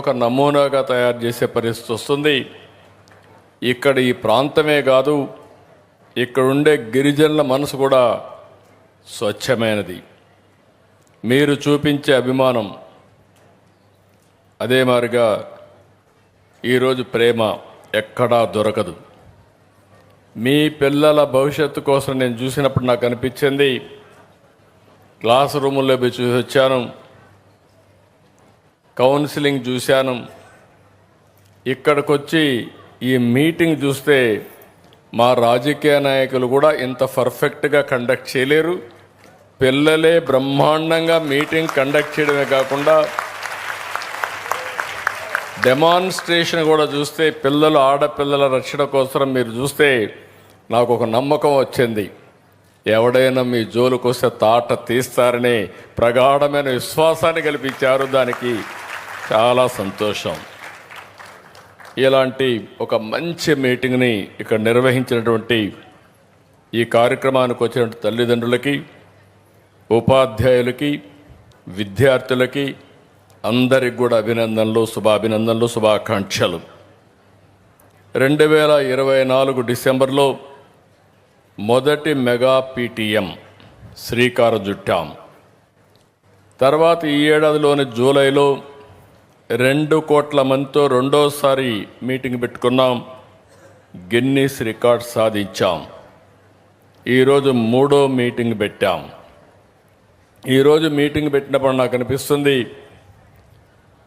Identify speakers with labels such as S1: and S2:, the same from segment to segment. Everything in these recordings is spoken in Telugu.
S1: ఒక నమూనాగా తయారు చేసే పరిస్థితి వస్తుంది. ఇక్కడ ఈ ప్రాంతమే కాదు ఇక్కడ ఉండే గిరిజనుల మనసు కూడా స్వచ్ఛమైనది. మీరు చూపించే అభిమానం అదే మారిగా ఈరోజు ప్రేమ ఎక్కడా దొరకదు. మీ పిల్లల భవిష్యత్తు కోసం నేను చూసినప్పుడు నాకు అనిపించింది క్లాస్ రూముల్లో పోయి చూసి వచ్చాను. కౌన్సిలింగ్ చూశాను. ఇక్కడికి వచ్చి ఈ మీటింగ్ చూస్తే మా రాజకీయ నాయకులు కూడా ఇంత పర్ఫెక్ట్గా కండక్ట్ చేయలేరు. పిల్లలే బ్రహ్మాండంగా మీటింగ్ కండక్ట్ చేయడమే కాకుండా డెమాన్స్ట్రేషన్ కూడా చూస్తే పిల్లలు ఆడపిల్లల రక్షణ కోసం మీరు చూస్తే నాకు ఒక నమ్మకం వచ్చింది. ఎవడైనా మీ జోలుకొస్తే తాట తీస్తారని ప్రగాఢమైన విశ్వాసాన్ని కల్పించారు దానికి చాలా సంతోషం. ఇలాంటి ఒక మంచి మీటింగ్ని ఇక్కడ నిర్వహించినటువంటి ఈ కార్యక్రమానికి వచ్చిన తల్లిదండ్రులకి ఉపాధ్యాయులకి విద్యార్థులకి అందరికి కూడా అభినందనలు శుభాభినందనలు శుభాకాంక్షలు. రెండు వేల ఇరవై నాలుగు డిసెంబర్లో మొదటి మెగా పీటీఎం శ్రీకారం చుట్టాం తర్వాత ఈ ఏడాదిలోని జూలైలో రెండు కోట్ల మందితో రెండోసారి మీటింగ్ పెట్టుకున్నాం. గిన్నీస్ రికార్డ్ సాధించాం. ఈరోజు మూడో మీటింగ్ పెట్టాం. ఈరోజు మీటింగ్ పెట్టినప్పుడు నాకు అనిపిస్తుంది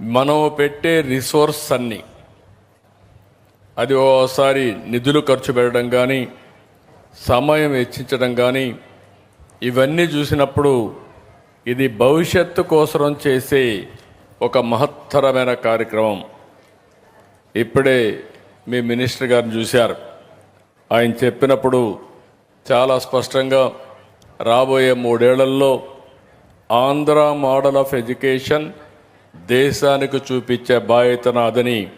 S1: మనం పెట్టే రిసోర్స్ అన్నీ అది ఓసారి నిధులు ఖర్చు పెట్టడం కానీ సమయం వెచ్చించడం కానీ ఇవన్నీ చూసినప్పుడు ఇది భవిష్యత్తు కోసం చేసే ఒక మహత్తరమైన కార్యక్రమం. ఇప్పుడే మీ మినిస్టర్ గారిని చూశారు. ఆయన చెప్పినప్పుడు చాలా స్పష్టంగా రాబోయే మూడేళ్ళలో ఆంధ్ర మోడల్ ఆఫ్ ఎడ్యుకేషన్ దేశానికి చూపించే బాధ్యత నాదని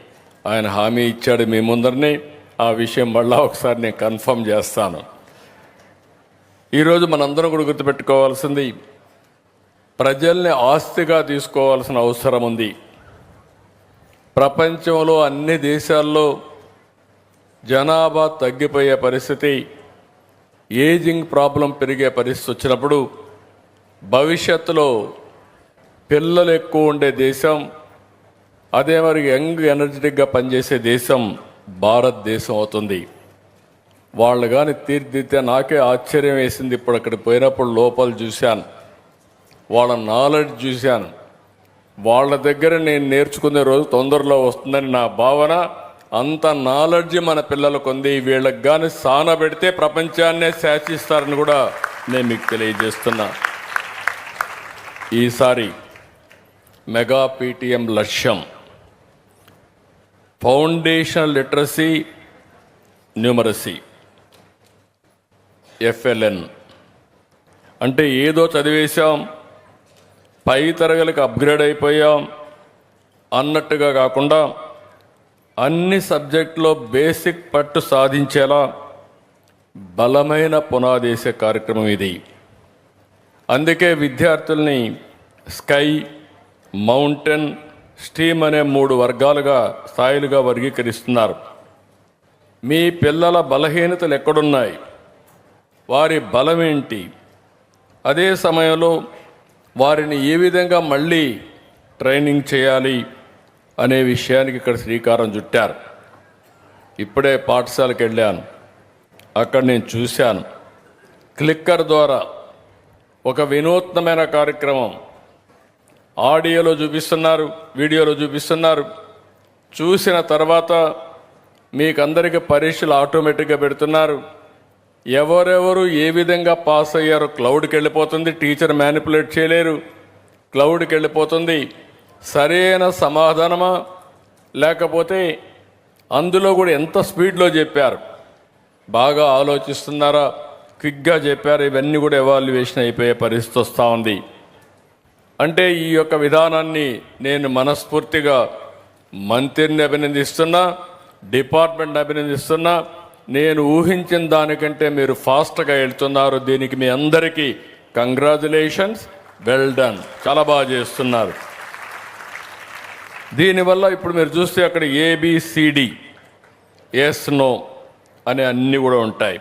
S1: ఆయన హామీ ఇచ్చాడు మీ ముందరనే. ఆ విషయం మళ్ళా ఒకసారి నేను కన్ఫర్మ్ చేస్తాను. ఈరోజు మనందరం కూడా గుర్తుపెట్టుకోవాల్సింది ప్రజల్ని ఆస్తిగా తీసుకోవాల్సిన అవసరం ఉంది. ప్రపంచంలో అన్ని దేశాల్లో జనాభా తగ్గిపోయే పరిస్థితి ఏజింగ్ ప్రాబ్లం పెరిగే పరిస్థితి వచ్చినప్పుడు భవిష్యత్తులో పిల్లలు ఎక్కువ ఉండే దేశం అదే మరి యంగ్ ఎనర్జెటిక్గా పనిచేసే దేశం భారతదేశం అవుతుంది. వాళ్ళు కానీ తీర్చిదిద్దితే నాకే ఆశ్చర్యం వేసింది ఇప్పుడు అక్కడికి పోయినప్పుడు లోపల చూశాను. వాళ్ళ నాలెడ్జ్ చూశాను. వాళ్ళ దగ్గర నేను నేర్చుకునే రోజు తొందరలో వస్తుందని నా భావన. అంత నాలెడ్జ్ మన పిల్లలకు ఉంది. వీళ్ళకి కానీ సాన పెడితే ప్రపంచాన్నే శాసిస్తారని కూడా నేను మీకు తెలియజేస్తున్నా. ఈసారి మెగా పీటీఎం లక్ష్యం. Foundation literacy numeracy. ఎఫ్ఎల్ఎన్. అంటే ఏదో చదివేశాం పై తరగతికి అప్గ్రేడ్ అయిపోయాం. అన్నట్టుగా కాకుండా అన్ని సబ్జెక్టులో బేసిక్ పట్టు సాధించేలా బలమైన పునాదేసే కార్యక్రమం ఇది. అందుకే విద్యార్థుల్ని స్కై మౌంటైన్ స్టీమ్ అనే మూడు వర్గాలుగా స్థాయిలుగా వర్గీకరిస్తున్నారు. మీ పిల్లల బలహీనతలు ఎక్కడున్నాయి? వారి బలం ఏంటి అదే సమయంలో వారిని ఏ విధంగా మళ్ళీ ట్రైనింగ్ చేయాలి అనే విషయానికి ఇక్కడ శ్రీకారం చుట్టారు. ఇప్పుడే పాఠశాలకు వెళ్ళాను. అక్కడ నేను చూశాను. క్లిక్కర్ ద్వారా ఒక వినూత్నమైన కార్యక్రమం. ఆడియోలో చూపిస్తున్నారు వీడియోలో చూపిస్తున్నారు. చూసిన తర్వాత మీకందరికీ పరీక్షలు ఆటోమేటిక్గా పెడుతున్నారు. ఎవరెవరు ఏ విధంగా పాస్ అయ్యారో క్లౌడ్కి వెళ్ళిపోతుంది టీచర్ మ్యానిపులేట్ చేయలేరు. క్లౌడ్కి వెళ్ళిపోతుంది. సరైన సమాధానమా? లేకపోతే అందులో కూడా ఎంత స్పీడ్లో చెప్పారు? బాగా ఆలోచిస్తున్నారా? క్విక్గా చెప్పారు. ఇవన్నీ కూడా ఎవాల్యుయేషన్ అయిపోయే పరిస్థితి వస్తూ ఉంది. అంటే ఈ యొక్క విధానాన్ని నేను మనస్ఫూర్తిగా మంత్రిని అభినందిస్తున్నా డిపార్ట్మెంట్ అభినందిస్తున్నా నేను ఊహించిన దానికంటే మీరు ఫాస్ట్గా వెళ్తున్నారు. దీనికి మీ అందరికీ కంగ్రాచులేషన్స్. Well done. చాలా బాగా చేస్తున్నారు. దీనివల్ల ఇప్పుడు మీరు చూస్తే అక్కడ ఏబిసిడి ఎస్ నో అనే అన్నీ కూడా ఉంటాయి.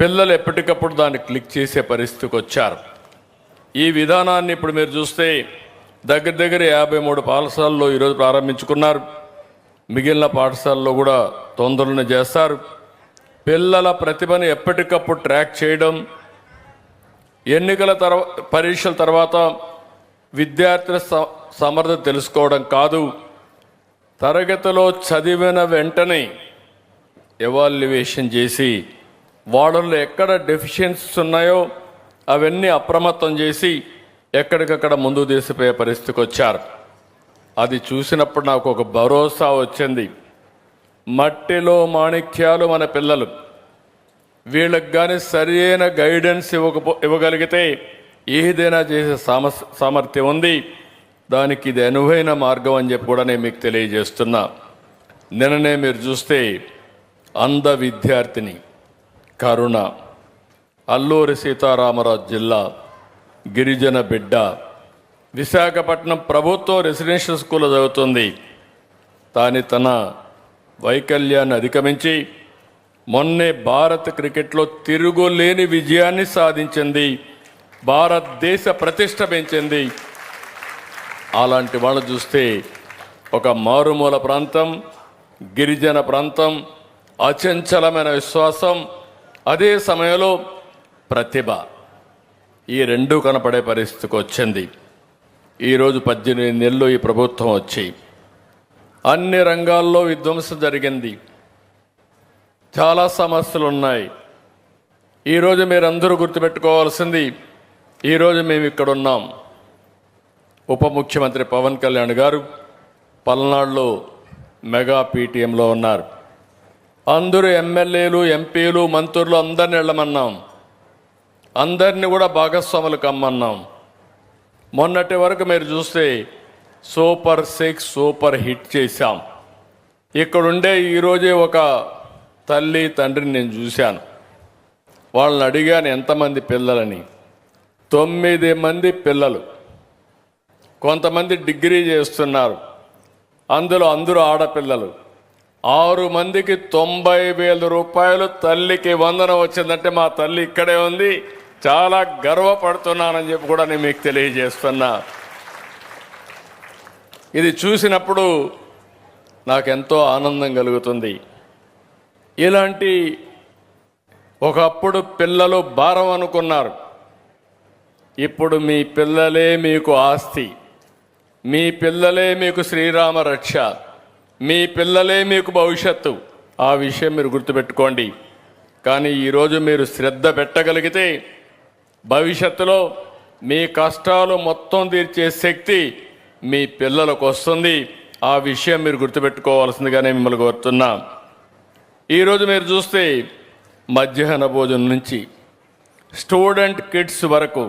S1: పిల్లలు ఎప్పటికప్పుడు దాన్ని క్లిక్ చేసే పరిస్థితికి వచ్చారు. ఈ విధానాన్ని ఇప్పుడు మీరు చూస్తే దగ్గర దగ్గర యాభై మూడు పాఠశాలల్లో ఈరోజు ప్రారంభించుకున్నారు. మిగిలిన పాఠశాలలో కూడా తొందరలోనే చేస్తారు. పిల్లల ప్రతిభను ఎప్పటికప్పుడు ట్రాక్ చేయడం ఎన్నికల తర్వా పరీక్షల తర్వాత విద్యార్థుల స- సమర్థత తెలుసుకోవడం కాదు. తరగతిలో చదివిన వెంటనే ఎవాల్యుయేషన్ చేసి వాళ్ళలో ఎక్కడ డెఫిషియన్సీస్ ఉన్నాయో అవన్నీ అప్రమత్తం చేసి ఎక్కడికక్కడ ముందు తీసిపోయే పరిస్థితికి వచ్చారు. అది చూసినప్పుడు నాకు ఒక భరోసా వచ్చింది. మట్టిలో మాణిక్యాలు మన పిల్లలు. వీళ్ళకి కానీ సరి అయిన గైడెన్స్ ఇవ్వకపో ఇవ్వగలిగితే ఏదైనా చేసే సామస్ సామర్థ్యం ఉంది. దానికి ఇది అనువైన మార్గం అని చెప్పి కూడా నేను మీకు తెలియజేస్తున్నా. నిన్ననే మీరు చూస్తే అంధ విద్యార్థిని కరుణ అల్లూరి సీతారామరాజు జిల్లా గిరిజన బిడ్డ. విశాఖపట్నం ప్రభుత్వ రెసిడెన్షియల్ స్కూల్లో చదువుతుంది. తాని తన వైకల్యాన్ని అధిగమించి మొన్నే భారత్ క్రికెట్లో తిరుగులేని విజయాన్ని సాధించింది. భారతదేశ ప్రతిష్ట పెంచింది. అలాంటి వాళ్ళు చూస్తే ఒక మారుమూల ప్రాంతం గిరిజన ప్రాంతం అచంచలమైన విశ్వాసం అదే సమయంలో ప్రతిభ ఈ రెండు కనపడే పరిస్థితికి వచ్చింది. ఈరోజు పద్దెనిమిది నెలలు ఈ ప్రభుత్వం వచ్చి అన్ని రంగాల్లో విధ్వంసం జరిగింది. చాలా సమస్యలు ఉన్నాయి ఈరోజు మీరందరూ గుర్తుపెట్టుకోవాల్సింది ఈరోజు మేము ఇక్కడ ఉన్నాం ఉప ముఖ్యమంత్రి పవన్ కళ్యాణ్ గారు పల్నాడులో మెగా పీటీఎంలో ఉన్నారు. అందరూ ఎమ్మెల్యేలు ఎంపీలు మంత్రులు అందరిని వెళ్ళమన్నాం. అందరినీ కూడా భాగస్వాములు కమ్మన్నాం. మొన్నటి వరకు మీరు చూస్తే సూపర్ సిక్స్ సూపర్ హిట్ చేశాం. ఇక్కడుండే ఈరోజే ఒక తల్లి తండ్రిని నేను చూశాను. వాళ్ళని అడిగాను ఎంతమంది పిల్లలని? తొమ్మిది మంది పిల్లలు. కొంతమంది డిగ్రీ చేస్తున్నారు. అందులో అందరూ ఆడపిల్లలు. ఆరు మందికి తొంభై వేల రూపాయలు తల్లికి వందనం వచ్చిందంటే మా తల్లి ఇక్కడే ఉంది. చాలా గర్వపడుతున్నానని చెప్పి కూడా నేను మీకు తెలియజేస్తున్నా. ఇది చూసినప్పుడు నాకెంతో ఆనందం కలుగుతుంది. ఇలాంటి ఒకప్పుడు పిల్లలు భారం అనుకున్నారు. ఇప్పుడు మీ పిల్లలే మీకు ఆస్తి. మీ పిల్లలే మీకు శ్రీరామ రక్ష. మీ పిల్లలే మీకు భవిష్యత్తు. ఆ విషయం మీరు గుర్తుపెట్టుకోండి. కానీ ఈరోజు మీరు శ్రద్ధ పెట్టగలిగితే భవిష్యత్తులో మీ కష్టాలు మొత్తం తీర్చే శక్తి మీ పిల్లలకు వస్తుంది. ఆ విషయం మీరు గుర్తుపెట్టుకోవాల్సిందిగానే మిమ్మల్ని కోరుతున్నా. ఈరోజు మీరు చూస్తే మధ్యాహ్న భోజనం నుంచి స్టూడెంట్ కిడ్స్ వరకు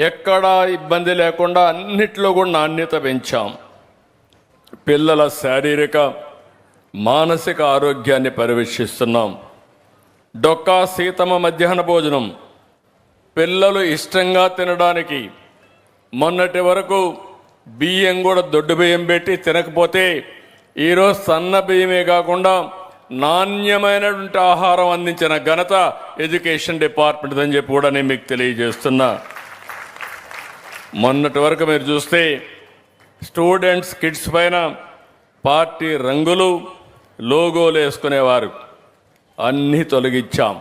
S1: ఎక్కడా ఇబ్బంది లేకుండా అన్నిట్లో కూడా నాణ్యత పెంచాం. పిల్లల శారీరక మానసిక ఆరోగ్యాన్ని పర్యవేక్షిస్తున్నాం డొక్కా సీతమ్మ మధ్యాహ్న భోజనం పిల్లలు ఇష్టంగా తినడానికి మొన్నటి వరకు బియ్యం కూడా దొడ్డు బియ్యం పెట్టి తినకపోతే ఈరోజు సన్న బియ్యమే కాకుండా నాణ్యమైనటువంటి ఆహారం అందించిన ఘనత ఎడ్యుకేషన్ డిపార్ట్మెంట్ అని చెప్పి కూడా నేను మీకు తెలియజేస్తున్నా. మొన్నటి వరకు మీరు చూస్తే స్టూడెంట్స్ కిడ్స్ పైన పార్టీ రంగులు లోగోలు వేసుకునేవారు. అన్నీ తొలగించాం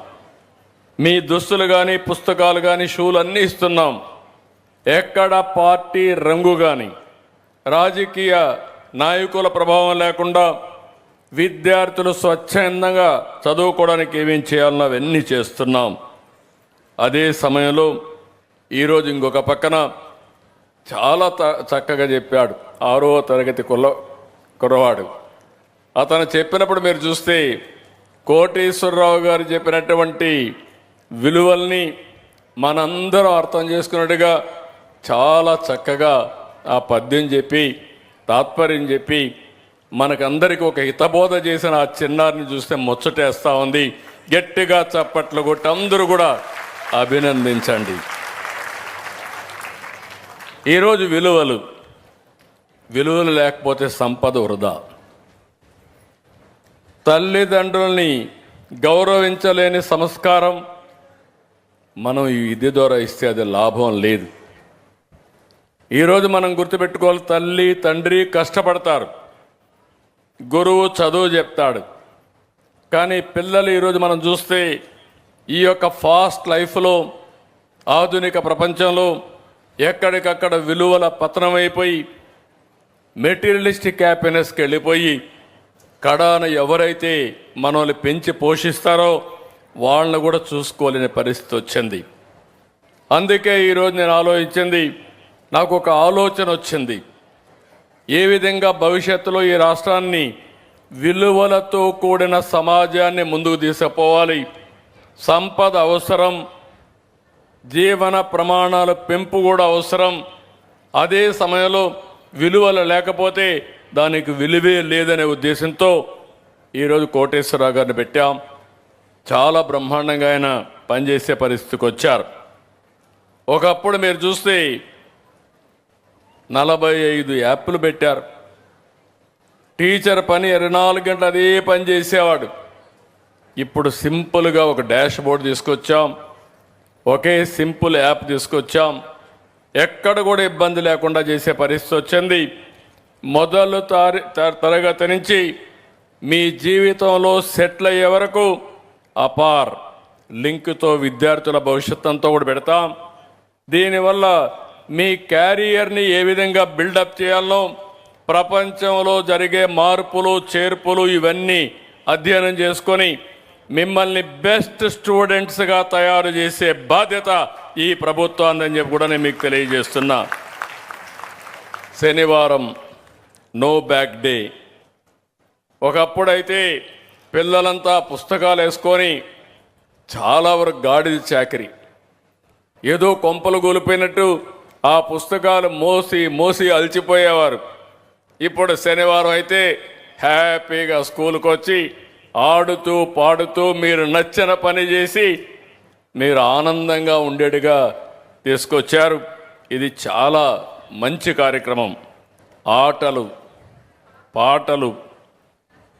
S1: మీ దుస్తులు కానీ పుస్తకాలు కానీ షూలు అన్నీ ఇస్తున్నాం. ఎక్కడ పార్టీ రంగు కానీ రాజకీయ నాయకుల ప్రభావం లేకుండా విద్యార్థులు స్వచ్ఛందంగా చదువుకోవడానికి ఏమేం చేయాలన్నా అవన్నీ చేస్తున్నాం. అదే సమయంలో ఈరోజు ఇంకొక పక్కన చాలా చక్కగా చెప్పాడు. ఆరో తరగతి కుల్ల కుర్రవాడు. అతను చెప్పినప్పుడు మీరు చూస్తే కోటేశ్వరరావు గారు చెప్పినటువంటి విలువల్ని మనందరం అర్థం చేసుకున్నట్టుగా చాలా చక్కగా ఆ పద్యం చెప్పి తాత్పర్యం చెప్పి మనకందరికీ ఒక హితబోధ చేసిన ఆ చిన్నారిని చూస్తే ముచ్చటేస్తూ ఉంది. గట్టిగా చప్పట్లు కొట్టి అందరూ కూడా అభినందించండి. ఈరోజు విలువలు విలువలు లేకపోతే సంపద వృధా. తల్లిదండ్రుల్ని గౌరవించలేని సంస్కారం మనం ఈ ద్వారా ఇస్తే అది లాభం లేదు. ఈరోజు మనం గుర్తుపెట్టుకోవాలి తల్లి తండ్రి కష్టపడతారు. గురువు చదువు చెప్తాడు. కానీ పిల్లలు ఈరోజు మనం చూస్తే ఈ యొక్క ఫాస్ట్ లైఫ్లో ఆధునిక ప్రపంచంలో ఎక్కడికక్కడ విలువల పతనమైపోయి మెటీరియలిస్టిక్ హ్యాపీనెస్కి వెళ్ళిపోయి కడాన ఎవరైతే మనల్ని పెంచి పోషిస్తారో వాళ్ళని కూడా చూసుకోలేని పరిస్థితి వచ్చింది. అందుకే ఈరోజు నేను ఆలోచించింది నాకు ఒక ఆలోచన వచ్చింది. ఏ విధంగా భవిష్యత్తులో ఈ రాష్ట్రాన్ని విలువలతో కూడిన సమాజాన్ని ముందుకు తీసుకుపోవాలి? సంపద అవసరం జీవన ప్రమాణాల పెంపు కూడా అవసరం. అదే సమయంలో విలువలు లేకపోతే దానికి విలువే లేదనే ఉద్దేశంతో ఈరోజు కోటేశ్వరరావు గారిని పెట్టాం. చాలా బ్రహ్మాండంగా ఆయన పనిచేసే పరిస్థితికి వచ్చారు. ఒకప్పుడు మీరు చూస్తే నలభై ఐదు యాప్లు పెట్టారు. టీచర్ పని ఇరవై నాలుగు గంటలు అదే పని చేసేవాడు. ఇప్పుడు సింపుల్గా ఒక డాష్ బోర్డు తీసుకొచ్చాం. ఒకే సింపుల్ యాప్ తీసుకొచ్చాం. ఎక్కడ కూడా ఇబ్బంది లేకుండా చేసే పరిస్థితి వచ్చింది. మొదలు తారి తరగతి నుంచి మీ జీవితంలో సెటిల్ అయ్యే వరకు అపార్ లింక్తో విద్యార్థుల భవిష్యత్ అంతా కూడా పెడతాం. దీనివల్ల మీ క్యారియర్ని ఏ విధంగా బిల్డప్ చేయాలో ప్రపంచంలో జరిగే మార్పులు చేర్పులు ఇవన్నీ అధ్యయనం చేసుకొని మిమ్మల్ని బెస్ట్ స్టూడెంట్స్గా తయారు చేసే బాధ్యత ఈ ప్రభుత్వాన్ని చెప్పి కూడా నేను మీకు తెలియజేస్తున్నా. శనివారం నో బ్యాక్ డే ఒకప్పుడైతే పిల్లలంతా పుస్తకాలు వేసుకొని చాలా వరకు గాడిద చాకరీ. ఏదో కొంపలు గొలిపోయినట్టు ఆ పుస్తకాలు మోసి మోసి అలసిపోయేవారు ఇప్పుడు శనివారం అయితే హ్యాపీగా స్కూల్కి వచ్చి ఆడుతూ పాడుతూ మీరు నచ్చిన పని చేసి మీరు ఆనందంగా ఉండేట్టుగా తీసుకొచ్చారు. ఇది చాలా మంచి కార్యక్రమం. ఆటలు పాటలు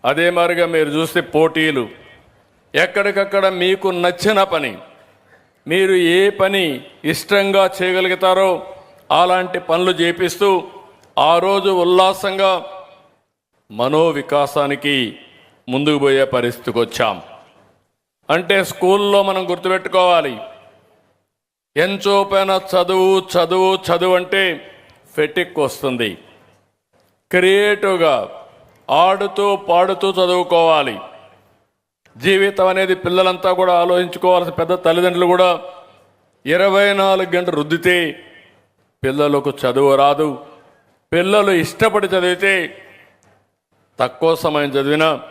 S1: అదే మాదిరిగా మీరు చూస్తే పోటీలు. ఎక్కడికక్కడ మీకు నచ్చిన పని. మీరు ఏ పని ఇష్టంగా చేయగలుగుతారో అలాంటి పనులు చేపిస్తూ ఆ రోజు ఉల్లాసంగా మనోవికాసానికి ముందుకు పోయే పరిస్థితికి వచ్చాం. అంటే స్కూల్లో మనం గుర్తుపెట్టుకోవాలి. ఎంచోపైన చదువు చదువు చదువు అంటే ఫెటిక్ వస్తుంది. క్రియేటివ్గా ఆడుతూ పాడుతూ చదువుకోవాలి. జీవితం అనేది పిల్లలంతా కూడా ఆలోచించుకోవాల్సిన పెద్ద తల్లిదండ్రులు కూడా ఇరవై నాలుగు గంటలు రుద్దితే పిల్లలకు చదువు రాదు. పిల్లలు ఇష్టపడి చదివితే తక్కువ సమయం చదివినా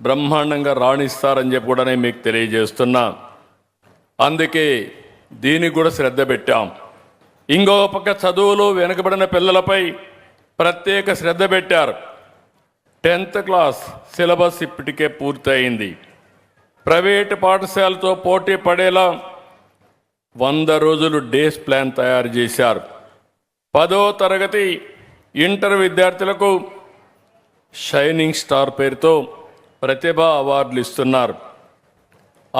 S1: బ్రహ్మాండంగా రాణిస్తారని చెప్పి కూడా నేను మీకు తెలియజేస్తున్నా. అందుకే దీనికి కూడా శ్రద్ధ పెట్టాం. ఇంకో పక్క చదువులు వెనుకబడిన పిల్లలపై ప్రత్యేక శ్రద్ధ పెట్టారు. టెన్త్ క్లాస్ సిలబస్ ఇప్పటికే పూర్తయింది. ప్రైవేటు పాఠశాలతో పోటీ పడేలా వంద రోజులు డేస్ ప్లాన్ తయారు చేశారు. పదో తరగతి ఇంటర్ విద్యార్థులకు షైనింగ్ స్టార్ పేరుతో ప్రతిభ అవార్డులు ఇస్తున్నారు.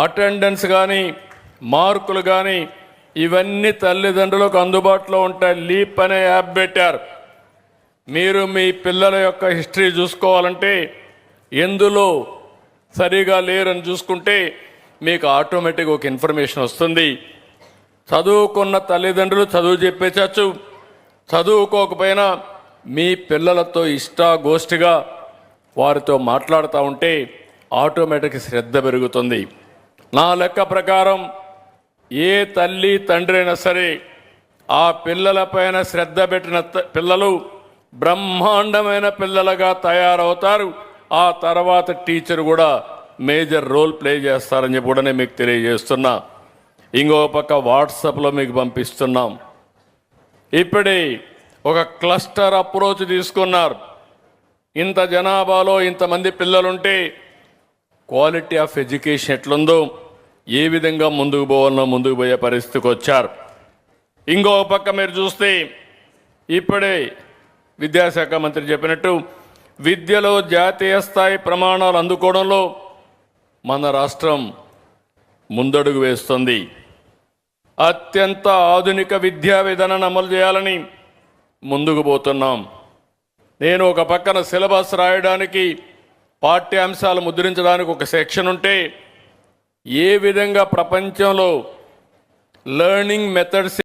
S1: అటెండెన్స్ కానీ మార్కులు కానీ ఇవన్నీ తల్లిదండ్రులకు అందుబాటులో ఉంటాయి. లీప్ అనే యాప్ పెట్టారు. మీరు మీ పిల్లల యొక్క హిస్టరీ చూసుకోవాలంటే ఎందులో సరిగా లేరని చూసుకుంటే మీకు ఆటోమేటిక్గా ఒక ఇన్ఫర్మేషన్ వస్తుంది. చదువుకున్న తల్లిదండ్రులు చదువు చెప్పేచచ్చు చదువుకోకపోయినా మీ పిల్లలతో ఇష్టాగోష్ఠిగా వారితో మాట్లాడుతూ ఉంటే ఆటోమేటిక్ శ్రద్ధ పెరుగుతుంది. నా లెక్క ప్రకారం ఏ తల్లి తండ్రి అయినా సరే ఆ పిల్లలపైన శ్రద్ధ పెట్టిన త- పిల్లలు బ్రహ్మాండమైన పిల్లలుగా తయారవుతారు. ఆ తర్వాత టీచర్ కూడా మేజర్ రోల్ ప్లే చేస్తారని చెప్పి కూడా నేను మీకు తెలియజేస్తున్నా. ఇంకో పక్క వాట్సాప్లో మీకు పంపిస్తున్నాం. ఇప్పుడే ఒక క్లస్టర్ అప్రోచ్ తీసుకున్నారు. ఇంత జనాభాలో ఇంతమంది పిల్లలుంటే క్వాలిటీ ఆఫ్ ఎడ్యుకేషన్ ఎట్లుందో ఏ విధంగా ముందుకు పోవాలనో ముందుకు పోయే పరిస్థితికి వచ్చారు. ఇంకో పక్క మీరు చూస్తే ఇప్పుడే విద్యాశాఖ మంత్రి చెప్పినట్టు విద్యలో జాతీయ స్థాయి ప్రమాణాలు అందుకోవడంలో మన రాష్ట్రం ముందడుగు వేస్తుంది. అత్యంత ఆధునిక విద్యా విధానాన్ని అమలు చేయాలని ముందుకు పోతున్నాం. నేను ఒక పక్కన సిలబస్ రాయడానికి పాఠ్యాంశాలు ముద్రించడానికి ఒక సెక్షన్ ఉంటే ఏ విధంగా ప్రపంచంలో లెర్నింగ్ మెథడ్స్